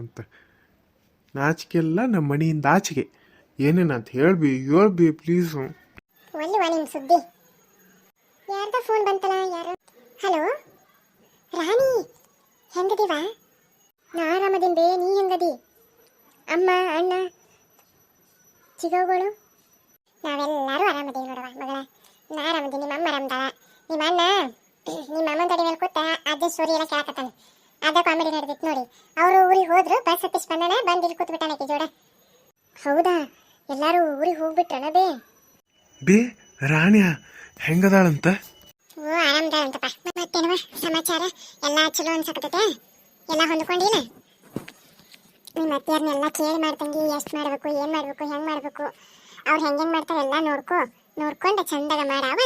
ಮಾತಾಡತ್ತಂತೆ ನಾಚಿಕೆ ಎಲ್ಲ ನಮ್ಮ ಮನೆಯಿಂದ ಆಚೆಗೆ. ಏನೇನಂತ ಹೇಳ್ಬಿ ಹೇಳ್ಬಿ ಪ್ಲೀಸ್ ಒಲ್ಲಿವ ನಿಮ್ಮ ಸುದ್ದಿ. ಯಾರ್ದ ಫೋನ್ ಬಂತಲ್ಲ, ಯಾರು? ಹಲೋ ರಾಣಿ, ಹೆಂಗದಿವ? ನಾ ಆರಾಮದಿನ್ ನೀ ಹೆಂಗದಿ? ಅಮ್ಮ, ಅಣ್ಣ, ಚಿಗವುಗಳು? ನಾವೆಲ್ಲರೂ ಆರಾಮದೀವಿ ನೋಡವ ಮಗಳ. ನಾ ಆರಾಮದೀನಿ ನಿಮ್ಮ ಅಮ್ಮ ಆರಾಮದಾಳ? ನಿಮ್ಮ ಅಣ್ಣ ನಿಮ್ಮ ಅಮ್ಮನ ತಡಿ ಮೇಲೆ ಕೂತ ಅದೇ ಸ್ಟೋರಿ ಎಲ್ಲ ಕೇಳಕತ್ತಾನೆ. ಅದ ಕಾಮಿಡಿ ನಡೆದಿತ್ತು ನೋಡಿ. ಹೋದ್ರು. ಬಸ್ ಹತ್ತಿಸ್ ಸ್ಪಂದನೆ ಬಂದು ಇಲ್ಲಿ ಕೂತ್ ಬಿಟ್ಟಾನೆ ಆಕಿ ಜೋಡ. ಹೌದಾ? ಎಲ್ಲಾರು ಊರಿಗೆ ಹೋಗ್ಬಿಟ್ರನ ಬೇ? ಬೇ ರಾಣಿಯ ಹೆಂಗದಾಳಂತ? ಓ ಆರಾಮದಾಳಂತಪ್ಪ. ಮತ್ತೇನವ ಸಮಾಚಾರ? ಎಲ್ಲ ಚಲೋ ಅನ್ಸಕತ್ತೈತೆ ಎಲ್ಲ ಹೊಂದ್ಕೊಂಡಿಲ್ಲ? ನಿಮ್ಮ ಅತ್ತಿಯರ್ನೆಲ್ಲ ಕೇಳಿ ಮಾಡ್ತಂಗಿ ಎಷ್ಟು ಮಾಡಬೇಕು ಏನು ಮಾಡಬೇಕು ಹೆಂಗ್ ಮಾಡಬೇಕು? ಅವ್ರು ಹೆಂಗೆ ಮಾಡ್ತಾರೆ ಎಲ್ಲ ನೋಡ್ಕೊ. ನೋಡ್ಕೊಂಡು ಚಂದಾಗ ಮಾಡಾವ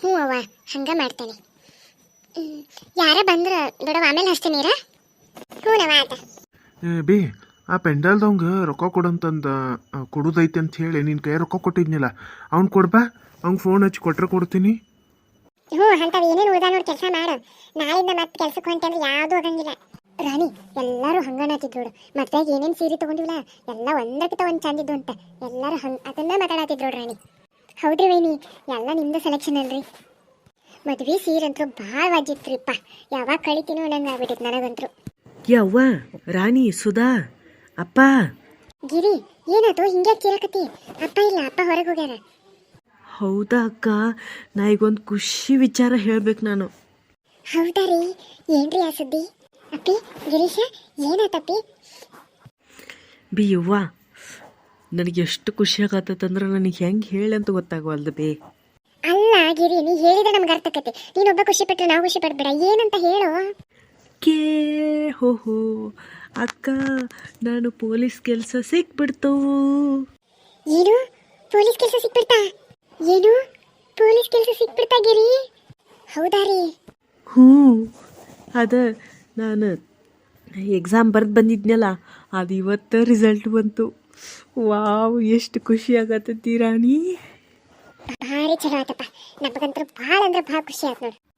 ಹ್ಞೂ ಅವ್ವ ಹಂಗೆ ಮಾಡ್ತೇನೆ. ಯಾರ ಬಂದ್ರ? ಬಿಡವ ಆಮೇಲೆ ಹಚ್ತೀನಿರ ಹ್ಞೂ ನವ ಆತ ಬೇ, ಆ ಪೆಂಡಲ್ದವಂಗ ರೊಕ್ಕ ಕೊಡಂತಂದ ಕೊಡುದೈತೆ ಅಂತ ಹೇಳಿ ನಿನ್ನ ಕೈ ರೊಕ್ಕ ಕೊಟ್ಟಿದ್ನಿಲ್ಲ. ಅವ್ನು ಕೊಡ್ಬಾ ಅವ್ನು ಫೋನ್ ಹಚ್ಚಿ ಕೊಟ್ರೆ ಕೊಡ್ತೀನಿ. ಹ್ಞೂ ಅಂಥವು ಏನೇನು ಉಳ್ದ ಕೆಲಸ ಮಾಡು. ನಾಳಿಂದ ಮತ್ತೆ ಕೆಲಸಕ್ಕೆ ಹೊಂಟೆ ಅಂದ್ರೆ ಯಾವುದೂ ಆಗಂಗಿಲ್ಲ. ರಾಣಿ, ಎಲ್ಲರೂ ಹಂಗಣತಿದ್ರು ನೋಡು. ಮತ್ತೆ ಏನೇನು ಸೀರೆ ತಗೊಂಡಿವಲ್ಲ ಎಲ್ಲ ಒಂದಕ್ಕಿಂತ ಒಂದು ಚಂದಿದ್ದು ಅಂತ. ಎಲ್ಲರೂ ಹಂಗ, ಅದನ್ನ ಮಾತಾಡತಿದ್ರು ರಾಣಿ. ಹೌದ್ರಿ ವೈನಿ, ಎಲ್ಲ ನಿಮ್ದು ಸೆಲೆಕ್ಷನ್ ಅಲ್ರಿ. ಮದ್ವೆ ಸೀರೆ ಅಂತೂ ಭಾಳ ವಾಜಿತ್ರಿಪ್ಪ. ಯಾವಾಗ ಕಳಿತೀನೋ ನಂಗೆ ಆಗ್ಬಿಟ್ಟಿತ್ತು ನನಗಂತೂ. ಯವ್ವ ರಾಣಿ ಸುಧಾ ಅಪ್ಪ. ಗಿರಿ ಏನಾಯ್ತು? ಹಿಂಗೆ ಕೇಳಕತ್ತಿ ಅಪ್ಪ ಇಲ್ಲ ಅಪ್ಪ ಹೊರಗೆ ಹೋಗ್ಯಾರ. ಹೌದಾ ಅಕ್ಕ? ನಾ ಈಗೊಂದು ಖುಷಿ ವಿಚಾರ ಹೇಳ್ಬೇಕು ನಾನು. ಹೌದಾ ರೀ? ಏನ್ರಿ ಆ ಸುದ್ದಿ? ಅಪ್ಪಿ ಗಿರೀಶ ಏನಾಯ್ತಪ್ಪಿ ಬಿ ಯವ್ವ ನನಗೆ ಎಷ್ಟು ಖುಷಿ ಆಗತ್ತಂದ್ರೆ ನನಗೆ ಹೆಂಗೆ ಹೇಳಿ ಅಂತ ಗೊತ್ತಾಗವಲ್ದು ಬೇ. ಅಲ್ಲ ಗಿರಿ ನೀ ಹೇಳಿದ್ರೆ ನಮ್ಗೆ ಅರ್ಥ ಆಕತಿ ನೀನೊಬ್ಬ ಖುಷಿ ಪಟ್ಟರೆ ನಾವು ಖುಷಿ ಪಡ್ಬೇಡ. ಏನಂತ ಹೇಳು. ಕೇ ಹೋ ಹೋ. ಅಕ್ಕ ನಾನು ಪೊಲೀಸ್ ಕೆಲಸ ಸಿಕ್ಬಿಡ್ತು. ಏನು? ಪೊಲೀಸ್ ಕೆಲಸ ಸಿಕ್ಬಿಡ್ತಾ? ಏನು? ಪೊಲೀಸ್ ಕೆಲಸ ಸಿಕ್ಬಿಡ್ತಾ ಗಿರಿ? ಹೌದಾ ರೀ? ಹ್ಞೂ. ಅದ ನಾನು ಎಕ್ಸಾಮ್ ಬರೆದು ಬಂದಿದ್ನಲ್ಲ ಅದು ಇವತ್ತು ರಿಸಲ್ಟ್ ಬಂತು. ವಾವ್ ಎಷ್ಟು ಖುಷಿ ಆಗತ್ತೈತಿ ರಾಣಿ. ಭಾರಿ ಚಲೋ ಆತಪ್ಪ. ನಮಗಂತೂ ಭಾಳ ಅಂದ್ರೆ ಭಾಳ ಖುಷಿ ಆಯ್ತು ನೋಡು.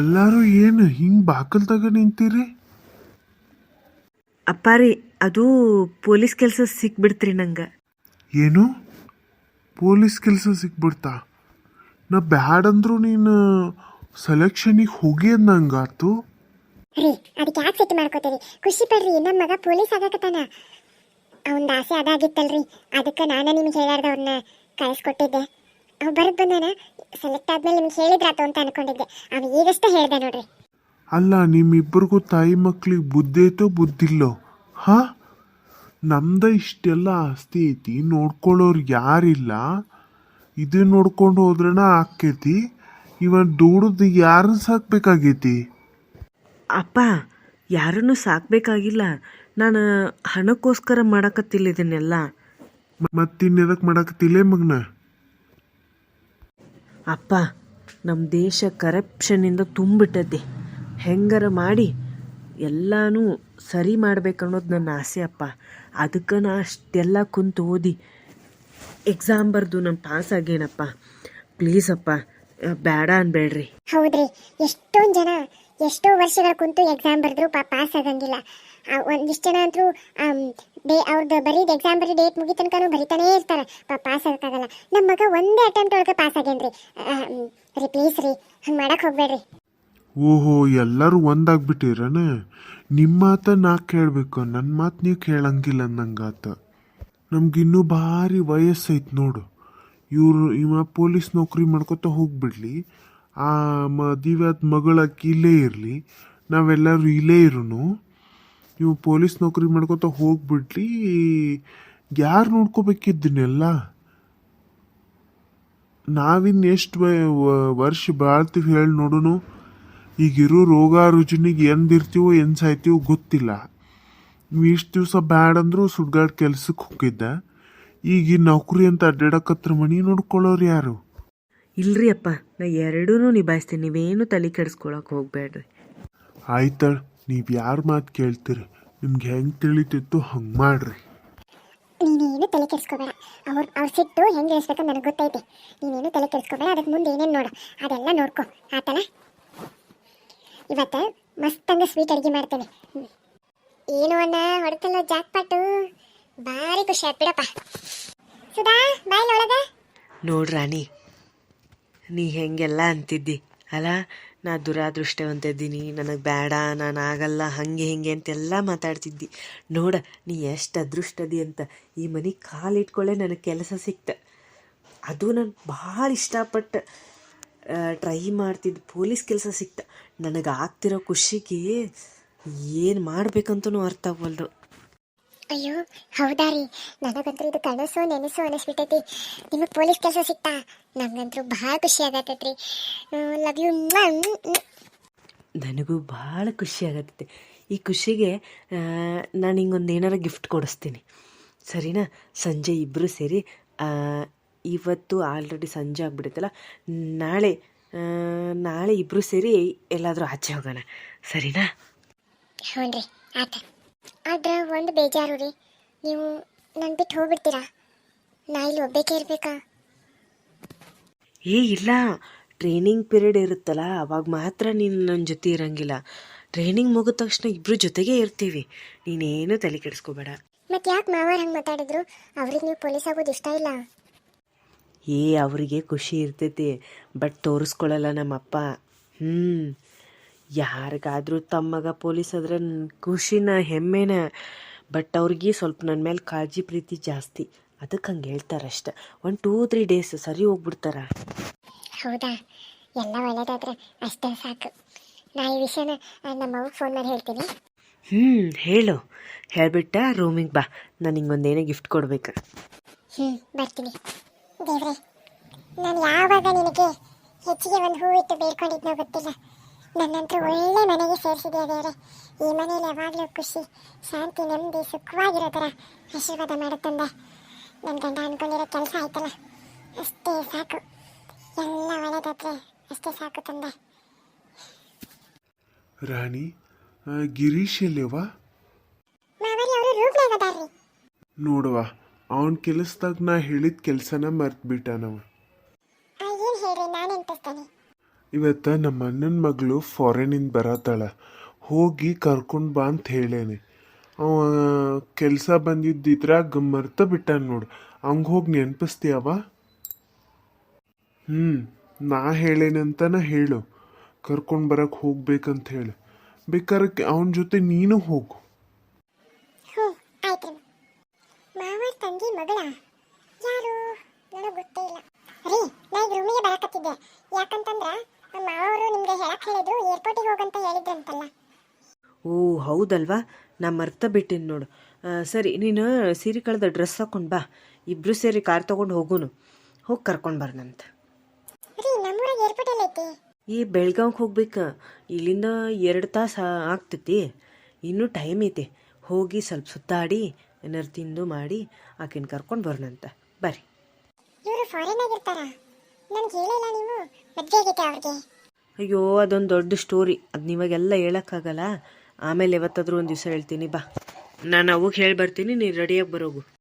ಎಲ್ಲರೂ ಏನು ಹಿಂಗೆ ಬಾಕಲ್ದಾಗ ನಿಂತೀರಿ? ಅಪ್ಪಾರಿ ಅದು ಪೊಲೀಸ್ ಕೆಲಸ ಸಿಕ್ಬಿಡ್ತ್ರಿ ನಂಗೆ. ಏನು? ಪೊಲೀಸ್ ಕೆಲಸ ಸಿಕ್ಬಿಡ್ತಾ? ನಾ ಬ್ಯಾಡಂದ್ರು ನೀನು ಸೆಲೆಕ್ಷನಿಗೆ ಹೋಗಿ ಅಂದಂಗಾತು ರೀ ಅದಕ್ಕೆ ಯಾಕೆ ಸಿಟ್ಟು ಮಾಡ್ಕೋತೀರಿ? ಖುಷಿ ಪಡ್ರಿ ನಮ್ಮ ಮಗ ಪೊಲೀಸ್ ಆಗಕತ್ತಾನ. ಅವನ ಆಸೆ ಅದಾಗಿತ್ತಲ್ರಿ ಅದಕ್ಕೆ ನಾನು ನಿಮ್ಗೆ ಹೇಳಾರ್ದ ಅವ್ರನ್ನ ಕಳಿಸ್ಕೊಟ್ಟಿದ್ದೆ. ಅವ್ ಬರ್ತ ಬಂದಾನ? ಸೆಲೆಕ್ಟ್ ಆದ್ಮೇಲೆ ನಿಮ್ಗೆ ಹೇಳಿದ್ರಾತು ಅಂತ ಅನ್ಕೊಂಡಿದ್ದೆ. ಅವ್ನು ಈಗಷ್ಟೇ ಹೇಳ್ದೆ ನೋಡ್ರಿ. ಅಲ್ಲ ನಿಮ್ಮಿಬ್ಬರಿಗೂ ತಾಯಿ ಮಕ್ಳಿಗೆ ಬುದ್ಧಿ ಐತೋ ಬುದ್ಧಿಲ್ಲೋ? ಹಾ? ನಮ್ದ ಇಷ್ಟೆಲ್ಲ ಆಸ್ತಿ ಐತಿ ನೋಡ್ಕೊಳ್ಳೋರು ಯಾರಿಲ್ಲ. ಇದು ನೋಡ್ಕೊಂಡು ಹೋದ್ರನ ಆಕ್ಕೈತಿ. ಇವನ್ ದುಡ್ದು ಯಾರನ್ನ ಸಾಕ್ಬೇಕಾಗೈತಿ? ಅಪ್ಪ ಯಾರನ್ನು ಸಾಕ್ಬೇಕಾಗಿಲ್ಲ. ನಾನು ಹಣಕ್ಕೋಸ್ಕರ ಮಾಡಕತ್ತಿಲ್ಲ ಇದನ್ನೆಲ್ಲ. ಮತ್ತಿನ್ನೆದಕ್ಕೆ ಮಾಡಕತ್ತಿಲ್ಲೇ ಮಗ್ನ? ಅಪ್ಪ ನಮ್ಮ ದೇಶ ಕರಪ್ಷನ್ನಿಂದ ತುಂಬಿಟ್ಟದ್ದೆ. ಹೆಂಗಾರ ಮಾಡಿ ಎಲ್ಲನೂ ಸರಿ ಮಾಡ್ಬೇಕನ್ನೋದು ನನ್ನ ಆಸೆ ಅಪ್ಪ. ಅದಕ್ಕೆ ನಾ ಅಷ್ಟೆಲ್ಲ ಕುಂತು ಓದಿ ಎಕ್ಸಾಮ್ ಬರೆದು ನಾನು ಪಾಸ್ ಆಗೇನಪ್ಪ. ಪ್ಲೀಸ್ ಅಪ್ಪ ಬೇಡ ಅನ್ಬೇಡ್ರಿ. ಹೌದ್ರಿ, ಎಷ್ಟೊಂದು ಜನ ಎಷ್ಟೋ ವರ್ಷಗಳ ಕುಂತು ಎಕ್ಸಾಮ್ ಬರೆದ್ರು ಪಾಸ್ ಆಗಂಗಿಲ್ಲ. ಒಂದಿಷ್ಟು ಜನ ಅಂತೂ ಡೇ ಅವ್ರದ್ದು ಬರೀದು ಎಕ್ಸಾಮ್ ಬರೀ ಡೇಟ್ ಮುಗಿ ತನಕನೂ ಬರಿತಾನೇ ಇರ್ತಾರೆ. ಪಾಸ್ ಆಗಕ್ಕಾಗಲ್ಲ. ನಮ್ಮ ಮಗ ಒಂದೇ ಅಟೆಂಪ್ಟ್ ಒಳಗೆ ಪಾಸ್ ಆಗೇನ್ರಿ. ರೀ ಪ್ಲೀಸ್ ರೀ, ಹಂಗೆ ಮಾಡಕ್ಕೆ ಹೋಗ್ಬೇಡ್ರಿ. ಓಹೋ, ಎಲ್ಲರೂ ಒಂದಾಗ್ಬಿಟ್ಟಿರನ? ನಿಮ್ಮ ಮಾತ ನಾ ಕೇಳಬೇಕು ನನ್ನ ಮಾತು ನೀವು ಕೇಳಂಗಿಲ್ಲ ಅನ್ನಂಗಾತ. ನಮ್ಗಿನ್ನೂ ಭಾರಿ ವಯಸ್ಸೈತ್ ನೋಡು. ಇವರು, ಇವ ಪೊಲೀಸ್ ನೌಕರಿ ಮಾಡ್ಕೊತ ಹೋಗ್ಬಿಡ್ಲಿ. ಆ ಮದುವೆಯಾದ ಮಗಳಾಕಿ ಇಲ್ಲೇ ಇರಲಿ. ನಾವೆಲ್ಲರೂ ಇಲ್ಲೇ ಇರೋನು. ಇವು ಪೊಲೀಸ್ ನೌಕರಿ ಮಾಡ್ಕೊತ ಹೋಗ್ಬಿಡ್ಲಿ. ಯಾರು ನೋಡ್ಕೋಬೇಕಿದ್ದನ್ನೆಲ್ಲ ನಾವಿನ್ ಎಷ್ಟು ವರ್ಷ ಬಾಳ್ತೀವಿ ಹೇಳಿ ನೋಡುನು. ಈಗಿರೋ ರೋಗ ರುಜಿನಿಗೆ ಎಂದಿರ್ತೀವೋ ಏನು ಸಾಯ್ತೀವೋ ಗೊತ್ತಿಲ್ಲ. ನೀವು ಇಷ್ಟು ದಿವಸ ಬ್ಯಾಡ್ ಅಂದ್ರು ಸುಡ್ಗಾಡ್ ಕೆಲ್ಸಕ್ಕೆ ಹೋಗಿದ್ದ. ಈಗ ಈ ನೌಕರಿ ಅಂತ ಅಡ್ಡಾಡಕತ್ರ ಮನಿ ನೋಡ್ಕೊಳ್ಳೋರು ಯಾರು? ಇಲ್ರಿ ಅಪ್ಪ ನಾ ಎರಡೂ ನಿಭಾಯಿಸ್ತೀನಿ. ನೀವೇನು ತಲೆ ಕೆಡಿಸ್ಕೊಳಕ್ಕೆ ಹೋಗ್ಬೇಡ್ರಿ ಆಯ್ತಳ. ನೀವು ಯಾರ ಮಾತು ಕೇಳ್ತೀರಿ? ನಿಮ್ಗೆ ಹೆಂಗೆ ತಿಳಿತಿತ್ತು ಹಂಗೆ ಮಾಡ್ರಿ. ನೀನೇನು ತಲೆ ಕೆಡಿಸ್ಕೋಬೇಡ. ಅವ್ರ ಅವ್ರ ಸಿಟ್ಟು ಹೆಂಗೆ ಇಳಿಸ್ಬೇಕಂತ ನನಗೆ ಗೊತ್ತೈತಿ. ನೀನೇನು ತಲೆ ಕೆಡಿಸ್ಕೋಬೇಡ ಅದಕ್ಕೆ ಮುಂದೆ ಏನೇನು ನೋಡು. ಅದೆಲ್ಲ ನೋಡ್ಕೊ. ಆತನ? ಇವತ್ತು ಮಸ್ತಂಗ ಸ್ವೀಟ್ ಅಡುಗೆ ಮಾಡ್ತೇನೆ. ಏನು ಅಣ್ಣ ಹೊಡ್ತಲ್ಲ ಜಾಕ್ಪಾಟು? ಭಾರಿ ಖುಷಿ ಆಯ್ತು ಬಿಡಪ್ಪ. ಸುಧಾ ಬಾಯ್ ನೋಡ್ರಾಣಿ ನೋಡ್ ರಾಣಿ ನೀ ಹೆಂಗೆಲ್ಲ ಅಂತಿದ್ದಿ. ಅಲ್ಲ ನಾ ದುರಾದೃಷ್ಟವಂತ ಇದ್ದೀನಿ ನನಗೆ ಬೇಡ ನಾನು ಆಗಲ್ಲ, ಹಂಗೆ ಹಿಂಗೆ ಅಂತೆಲ್ಲ ಮಾತಾಡ್ತಿದ್ದಿ. ನೋಡ, ನೀ ಎಷ್ಟು ಅದೃಷ್ಟದಿ ಅಂತ. ಈ ಮನೆ ಕಾಲಿಟ್ಕೊಳ್ಳೆ ನನಗೆ ಕೆಲಸ ಸಿಕ್ತ. ಅದು ನಾನು ಭಾಳ ಇಷ್ಟಪಟ್ಟು ಟ್ರೈ ಮಾಡ್ತಿದ್ದು ಪೊಲೀಸ್ ಕೆಲಸ ಸಿಕ್ತ. ನನಗೆ ಆಗ್ತಿರೋ ಖುಷಿಗೆ ಏನು ಮಾಡಬೇಕಂತನೂ ಅರ್ಥ ಆಗವಲ್ದು. ಅಯ್ಯೋ ಹೌದಾ ರೀ? ನನಗಂತೂ ಇದು ಕನಸು ನೆನಸು ಅನಿಸ್ಬಿಟ್ಟೈತಿ. ನಿಮಗೆ ಪೊಲೀಸ್ ಕೆಲಸ ಸಿಕ್ತಾ? ನನಗಂತೂ ಭಾಳ ಖುಷಿ ಆಗತ್ತೈತ್ರಿ ಲವ್ ಯು ನನಗೂ ಭಾಳ ಖುಷಿ ಆಗತ್ತೈತಿ ಈ ಖುಷಿಗೆ ನಾನು ಹಿಂಗೊಂದು ಏನಾರ ಗಿಫ್ಟ್ ಕೊಡಿಸ್ತೀನಿ. ಸರಿನಾ? ಸಂಜೆ ಇಬ್ಬರು ಸೇರಿ ಇವತ್ತು ಆಲ್ರೆಡಿ ಸಂಜೆ ಆಗ್ಬಿಡುತ್ತಲ್ಲ ನಾಳೆ ನಾಳೆ ಇಬ್ಬರು ಸೇರಿ ಎಲ್ಲಾದರೂ ಆಚೆ ಹೋಗೋಣ. ಸರಿನಾ? ಹ್ಞೂ ರೀ ಆತ ಆದ್ರೆ ಒಂದು ಬೇಜಾರು ರೀ. ನೀವು ನನ್ನ ಬಿಟ್ಟು ಹೋಗ್ಬಿಡ್ತೀರಾ? ನಾ ಇಲ್ಲಿ ಒಬ್ಬೇಕೆ ಇರ್ಬೇಕಾ? ಏ ಇಲ್ಲ. ಟ್ರೈನಿಂಗ್ ಪೀರಿಯಡ್ ಇರುತ್ತಲ್ಲ ಅವಾಗ ಮಾತ್ರ ನೀನು ನನ್ನ ಜೊತೆ ಇರಂಗಿಲ್ಲ. ಟ್ರೈನಿಂಗ್ ಮುಗಿದ ತಕ್ಷಣ ಇಬ್ಬರು ಜೊತೆಗೆ ಇರ್ತೀವಿ. ನೀನೇನು ತಲೆ ಕೆಡಿಸ್ಕೋಬೇಡ. ಮತ್ತೆ ಯಾಕೆ ಮಾವಾರ್ ಹಂಗೆ ಮಾತಾಡಿದ್ರು? ಅವ್ರಿಗೆ ನೀವು ಪೊಲೀಸ್ ಆಗೋದು ಇಷ್ಟ ಇಲ್ಲ? ಏ ಅವರಿಗೆ ಖುಷಿ ಇರ್ತೈತಿ ಬಟ್ ತೋರಿಸ್ಕೊಳ್ಳಲ್ಲ ನಮ್ಮಪ್ಪ. ಹ್ಞೂ ಯಾರಿಗಾದ್ರೂ ತಮ್ಮಗ ಪೊಲೀಸ್ ಆದ್ರೆ ಖುಷಿನ ಹೆಮ್ಮೆನ ಬಟ್ ಅವ್ರಿಗೆ ಸ್ವಲ್ಪ ನನ್ನ ಮೇಲೆ ಕಾಳಜಿ ಪ್ರೀತಿ ಜಾಸ್ತಿ. ಅದಕ್ಕೆ ಹಂಗೆ ಹೇಳ್ತಾರಷ್ಟೆ. ಒಂದು ಟೂ ತ್ರೀ ಡೇಸ್ ಸರಿ ಹೋಗ್ಬಿಡ್ತಾರ. ಹೌದಾ? ಎಲ್ಲ ಒಳ್ಳೇದಾದ್ರೆ ಅಷ್ಟೇ ಸಾಕು. ನಾ ಈ ವಿಷಯನ ಆ, ನಮ್ಮ ಅವ್ಗೆ ಫೋನ್ ಮಾಡಿ ಹೇಳ್ತೀನಿ. ಹ್ಞೂ ಹೇಳು. ಹೇಳ್ಬಿಟ್ಟ ರೂಮಿಗೆ ಬಾ. ನಾನು ಹಿಂಗೊಂದೇನೋ ಗಿಫ್ಟ್ ಕೊಡ್ಬೇಕು. ಹ್ಞೂ ಬರ್ತೀನಿ. ದೇವ್ರೆ ನಾನು ಯಾವಾಗ ನಿನಗೆ ಹೆಚ್ಚಿಗೆ ಒಂದು ಹೂವಿಟ್ಟು ಇಟ್ಟು ಬೇಡ್ಕೊಂಡಿದ್ನೋ ಗೊತ್ತಿಲ್ಲ. ನನ್ನಂತೂ ಒಳ್ಳೆ ಮನೆಗೆ ಸೇರಿಸಿದೆಯ ದೇವ್ರೆ? ಈ ಮನೇಲಿ ಯಾವಾಗಲೂ ಖುಷಿ ಶಾಂತಿ ನೆಮ್ಮದಿ ಸುಖವಾಗಿರೋ ಥರ ಆಶೀರ್ವಾದ ಮಾಡುತ್ತಂದ. ನನ್ನ ಗಂಡ ಅನ್ಕೊಂಡಿರೋ ಕೆಲಸ ಆಯ್ತಲ್ಲ ಅಷ್ಟೇ ಸಾಕು. ಎಲ್ಲ ಒಳ್ಳೆದಾದ್ರೆ ಅಷ್ಟೇ ಸಾಕು ತಂದೆ. ರಾಣಿ ಗಿರೀಶ್ ಎಲ್ಲವಾ ನೋಡುವ ಅವನ ಕೆಲಸದಾಗ ನಾ ಹೇಳಿದ ಕೆಲಸನ ಮರ್ತ್ಬಿಟ್ಟ ನಾವು ಏನು ಹೇಳಿ ನಾನು ನೆನಪಿಸ್ತೇನೆ ಇವತ್ತ ನಮ್ಮ ಅಣ್ಣನ ಮಗಳು ಫಾರಿನಿಂದ ಬರತ್ತಾಳ. ಹೋಗಿ ಕರ್ಕೊಂಡು ಬಾ ಅಂತ ಹೇಳೇನೆ. ಅವ ಕೆಲಸ ಬಂದಿದ್ದಿದ್ರಾಗ ಮರ್ತ ಬಿಟ್ಟ ನೋಡು. ಹಂಗೆ ಹೋಗಿ ನೆನಪಿಸ್ತೀಯವ? ಹ್ಞೂ ನಾ ಹೇಳೇನಂತನ ಹೇಳು. ಕರ್ಕೊಂಡು ಬರಕ್ಕೆ ಹೋಗ್ಬೇಕಂತ ಹೇಳು. ಬೇಕಾದ್ರೆ ಅವನ ಜೊತೆ ನೀನು ಹೋಗು. ಮಾವರ ತಂಗಿ ಮಗಳ? ಯಾರು? ನನಗೆ ಗೊತ್ತೇ ಇಲ್ಲ. ರೀ ನಾ ಈಗ ರೂಮಿಗೆ ಬರಕತ್ತಿದ್ದೆ. ಯಾಕಂತಂದ್ರ ಮಾವರು ನಿಮಗೆ ಹೇಳಕ್ ಹೇಳಿದ್ರು ಏರ್ಪೋರ್ಟಿಗೆ ಹೋಗಂತ ಹೇಳಿದ್ರಂತಲ್ಲ. ಓ ಹೌದಲ್ವಾ? ನಾ ಮರ್ತ ಬಿಟ್ಟಿನಿ ನೋಡು. ಸರಿ ನೀನು ಸೀರೆ ಕಳೆದ ಡ್ರೆಸ್ ಹಾಕೊಂಡು ಬಾ. ಇಬ್ರು ಸೇರಿ ಕಾರ್ ತಗೊಂಡು ಹೋಗುನು. ಹೋಗಿ ಕರ್ಕೊಂಡು ಬರ್ನಂತ ರೀ ನಮ್ಮೂರಾಗ ಏರ್ಪೋರ್ಟ್ ಈ ಬೆಳ್ಗಾವ್ಗೆ ಹೋಗ್ಬೇಕು. ಇಲ್ಲಿಂದ ಎರಡು ತಾಸು ಆಗ್ತೈತಿ. ಇನ್ನೂ ಟೈಮ್ ಐತಿ. ಹೋಗಿ ಸ್ವಲ್ಪ ಸುತ್ತಾಡಿ ಏನಾರು ತಿಂದು ಮಾಡಿ ಆಕಿನ ಕರ್ಕೊಂಡು ಬರ್ನಂತ ಬರ್ರಿ. ಇವರು ಫಾರಿನ್ ಆಗಿರ್ತಾರ. ನನ್ಗೆ ಹೇಳಿಲ್ಲ ನೀವು. ಅವ್ರಿಗೆ. ಅಯ್ಯೋ, ಅದೊಂದು ದೊಡ್ಡ ಸ್ಟೋರಿ ಅದು ನಿಮಗೆಲ್ಲ ಹೇಳೋಕ್ಕಾಗಲ್ಲ? ಆಮೇಲೆ ಯಾವತ್ತಾದರೂ ಒಂದು ದಿವಸ ಹೇಳ್ತೀನಿ, ಬಾ. ನಾನು ಅವಾಗ ಹೇಳಿ ಬರ್ತೀನಿ ನೀನು ರೆಡಿಯಾಗಿ ಬರೋಗು.